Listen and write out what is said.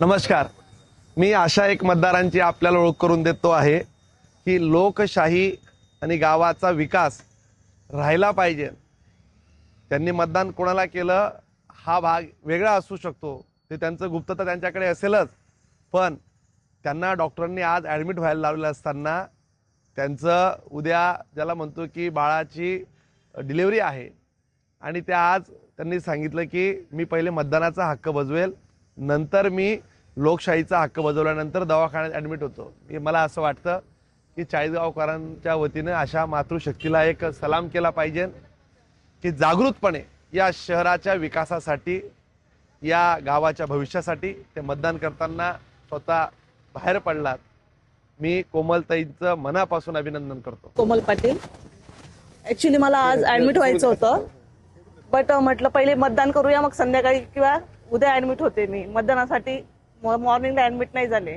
नमस्कार. मी अशा एक मतदारांची आपल्याला ओळख करून देतो आहे की लोकशाही आणि गावाचा विकास राहिला पाहिजे. त्यांनी मतदान कोणाला केलं हा भाग वेगळा असू शकतो. ते त्यांचं गुप्तता त्यांच्याकडे असेलच. पण त्यांना डॉक्टरांनी आज ॲडमिट व्हायला लावलेलं असताना त्यांचं उद्या ज्याला म्हणतो की बाळाची डिलिव्हरी आहे. आणि त्या आज त्यांनी सांगितलं की मी पहिले मतदानाचा हक्क बजवेल. नंतर मी लोकशाहीचा हक्क बजवल्यानंतर दवाखान्यात ॲडमिट होतो. हे मला असं वाटतं की चाळीसगावकरांच्या वतीनं अशा मातृशक्तीला एक सलाम केला पाहिजे की जागृतपणे या शहराच्या विकासासाठी या गावाच्या भविष्यासाठी ते मतदान करताना स्वतः बाहेर पडलात. मी कोमलताईंचं मनापासून अभिनंदन करतो. कोमल पाटील. ऍक्च्युली मला आज ऍडमिट व्हायचं होतं. बट म्हटलं पहिले मतदान करूया मग संध्याकाळी किंवा उद्या ऍडमिट होते मी. मतदानासाठी मॉर्निंगला ऍडमिट नाही झाले.